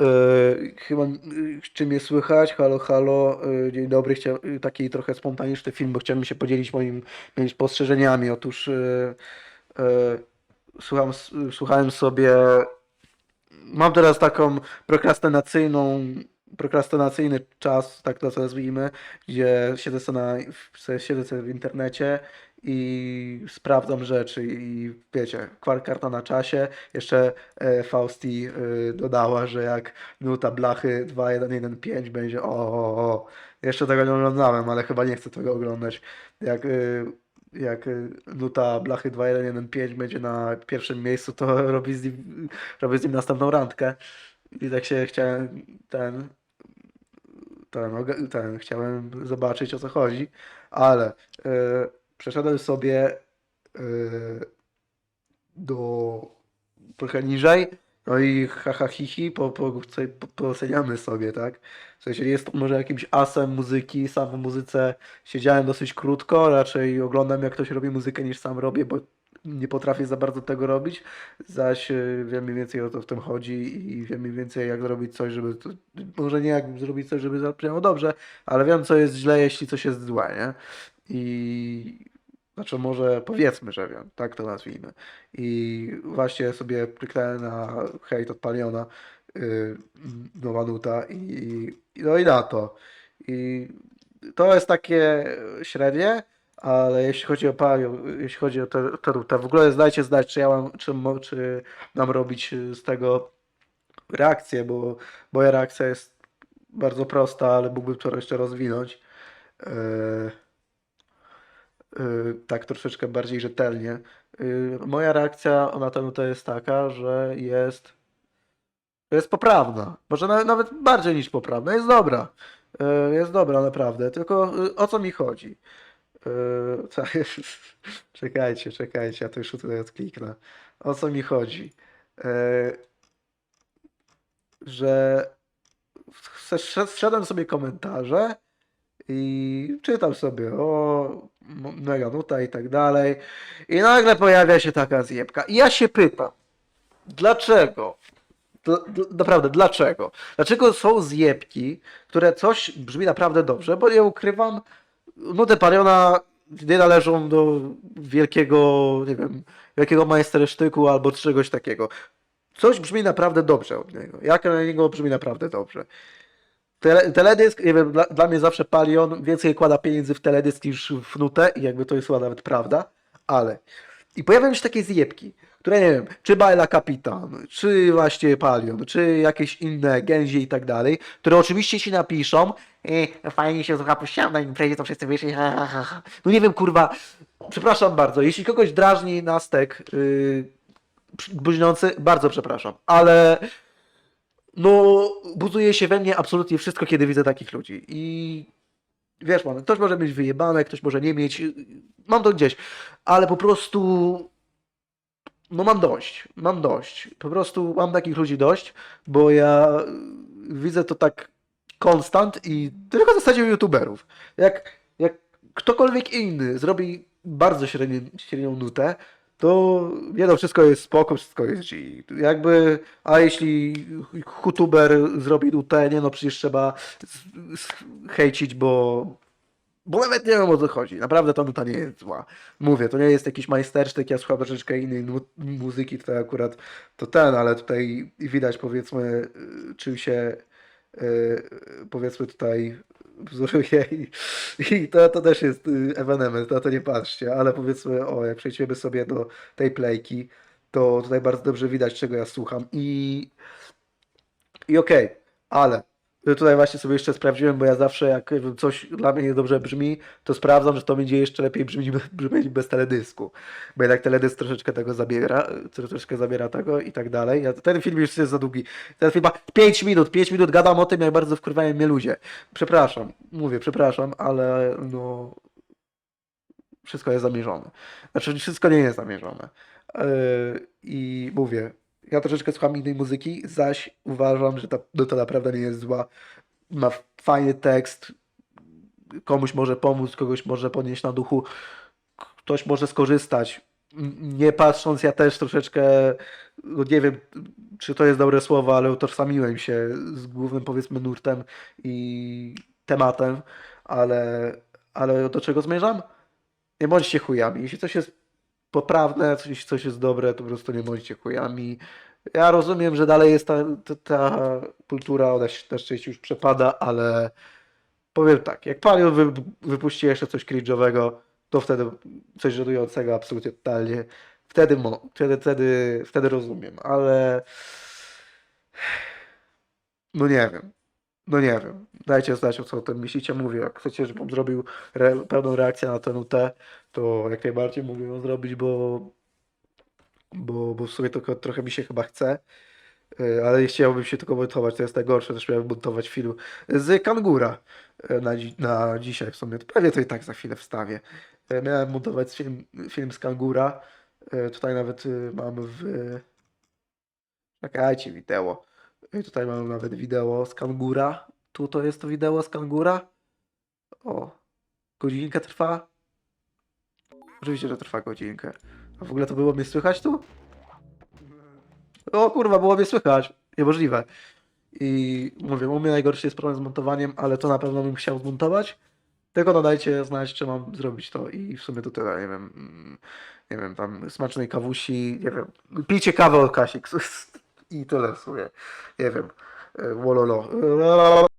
Yy, chyba, yy, czy mnie słychać? Halo, halo. Yy, dzień dobry. Chcia, taki trochę spontaniczny film, bo chciałbym się podzielić moimi, moimi spostrzeżeniami. Otóż yy, yy, słucham, słuchałem sobie. Mam teraz taką prokrastynacyjną, prokrastynacyjny czas, tak to nazwijmy, gdzie siedzę sobie, na, siedzę sobie w internecie i sprawdzam rzeczy i wiecie, karta na czasie. Jeszcze e, Fausti e, dodała, że jak nuta blachy 2115 będzie o, o, o. Jeszcze tego nie oglądałem, ale chyba nie chcę tego oglądać. Jak, e, jak e, nuta blachy 2115 będzie na pierwszym miejscu, to robi z nim, robię z nim następną randkę. I tak się chciałem ten, ten, ten chciałem zobaczyć o co chodzi, ale e, przeszedłem sobie e, do trochę niżej, no i haha hihi, po, po, po, sobie, tak? W sensie jest może jakimś asem muzyki, sam w muzyce siedziałem dosyć krótko, raczej oglądam jak ktoś robi muzykę niż sam robię, bo nie potrafię za bardzo tego robić, zaś y, wiem mniej więcej o co w tym chodzi i wiem mniej więcej jak zrobić coś, żeby, to, może nie jak zrobić coś, żeby zabrzmiało dobrze, ale wiem co jest źle, jeśli coś jest złe, nie? I znaczy może powiedzmy, że wiem, tak to nazwijmy. I właśnie sobie kliknąłem na hejt od Paliona, yy, nuta i, i no i na to. I to jest takie średnie, ale jeśli chodzi o Palion, jeśli chodzi o nutę, w ogóle dajcie znać, czy ja mam, czy, czy mam robić z tego reakcję, bo moja reakcja jest bardzo prosta, ale mógłbym to jeszcze rozwinąć. Yy, tak troszeczkę bardziej rzetelnie. Yy, moja reakcja na tę nutę jest taka, że jest, jest poprawna. Może na, nawet bardziej niż poprawna. Jest dobra. Yy, jest dobra, naprawdę. Tylko o co mi chodzi? Czekajcie, czekajcie, ja to już tutaj odkliknę. O co mi chodzi? Że wsz- wszedłem sobie komentarze i czytam sobie o m- mega nuta i tak dalej. I nagle pojawia się taka zjebka. I ja się pytam, dlaczego? Dl- dl- naprawdę, dlaczego? Dlaczego są zjebki, które coś brzmi naprawdę dobrze, bo nie ukrywam, nuty Pariona nie należą do wielkiego, nie wiem, wielkiego majstersztyku albo czegoś takiego. Coś brzmi naprawdę dobrze od niego. Jak na niego brzmi naprawdę dobrze. Tele, teledysk, nie wiem, dla, dla mnie zawsze Palion więcej kłada pieniędzy w teledysk niż w nutę i jakby to jest chyba nawet prawda, ale i pojawiają się takie zjebki, które nie wiem, czy Baila Kapitan, czy właśnie Palion, czy jakieś inne gęzie i tak dalej, które oczywiście ci napiszą e, fajnie się słucha pościana na imprezie, to wszyscy wyszli, ha, ha, ha, ha. No nie wiem, kurwa, przepraszam bardzo, jeśli kogoś drażni nastek yy, bluźniący, bardzo przepraszam, ale no, buduje się we mnie absolutnie wszystko, kiedy widzę takich ludzi. I wiesz, man, ktoś może mieć wyjebane, ktoś może nie mieć. Mam to gdzieś, ale po prostu. No, mam dość. Mam dość. Po prostu mam takich ludzi dość, bo ja widzę to tak konstant i tylko w zasadzie youtuberów. Jak, jak ktokolwiek inny zrobi bardzo średni, średnią nutę, to nie no, wszystko jest spoko, wszystko jest G. Jakby, a jeśli youtuber zrobi nutę, nie no, przecież trzeba hejcić, bo bo nawet nie wiem o co chodzi. Naprawdę ta nuta nie jest zła. Mówię, to nie jest jakiś majstersztyk, ja słucham troszeczkę innej muzyki, tutaj akurat to ten, ale tutaj widać powiedzmy, y, czym się powiedzmy tutaj wzoruje i, i to, to też jest y, ewenement, na to nie patrzcie, ale powiedzmy, o, jak przejdziemy sobie do tej playki, to tutaj bardzo dobrze widać, czego ja słucham. I i okej, ale tutaj właśnie sobie jeszcze sprawdziłem, bo ja zawsze jak coś dla mnie dobrze brzmi, to sprawdzam, że to będzie jeszcze lepiej brzmieć, bez teledysku. Bo jednak teledysk troszeczkę tego zabiera, tro- troszeczkę zabiera tego i tak dalej. Ja, ten film już jest za długi. Ten film ma 5 minut, 5 minut gadam o tym, jak bardzo wkurwają mnie ludzie. Przepraszam, mówię, przepraszam, ale no wszystko jest zamierzone. Znaczy, wszystko nie jest zamierzone. Yy, I mówię, ja troszeczkę słucham innej muzyki, zaś uważam, że ta nuta naprawdę nie jest zła. Ma fajny tekst, komuś może pomóc, kogoś może podnieść na duchu, ktoś może skorzystać nie patrząc, ja też troszeczkę, no nie wiem, czy to jest dobre słowo, ale utożsamiłem się z głównym, powiedzmy, nurtem i tematem, ale, ale do czego zmierzam? Nie bądźcie chujami. Jeśli coś jest poprawne, coś, jeśli coś jest dobre, to po prostu nie bądźcie chujami. Ja rozumiem, że dalej jest ta, ta, ta kultura, ona się też częściej już przepada, ale powiem tak, jak Palio wy, wypuści jeszcze coś cringe'owego, to wtedy coś żenującego absolutnie totalnie. Wtedy, mo, wtedy, wtedy, wtedy rozumiem, ale no nie wiem. No nie wiem. Dajcie znać, o co o tym myślicie. Mówię, jak chcecie, żebym zrobił re, pełną reakcję na ten UT, to jak najbardziej mogę ją zrobić, bo, bo, bo w sumie trochę mi się chyba chce. Y, Ale nie chciałbym się tylko montować, to jest najgorsze, też miałem montować film z Kangura y, na, dzi- na dzisiaj w sumie. Pewnie to i tak za chwilę wstawię. Y, Miałem montować film, film z Kangura. Tutaj nawet mam w... Czekajcie, wideo. I tutaj mam nawet wideo z Kangura. Tu to jest to wideo z Kangura. O, godzinkę trwa. Oczywiście, że trwa godzinkę. A w ogóle to było mnie słychać tu? O kurwa, było mnie słychać. Niemożliwe. I mówię, u mnie najgorszy jest problem z montowaniem, ale to na pewno bym chciał zmontować. Tylko dodajcie znać, czy mam zrobić to i w sumie to tyle, nie wiem, mm, nie wiem, tam smacznej kawusi, nie wiem, pijcie kawę od Kasik i sumie, nie wiem, E, wololo.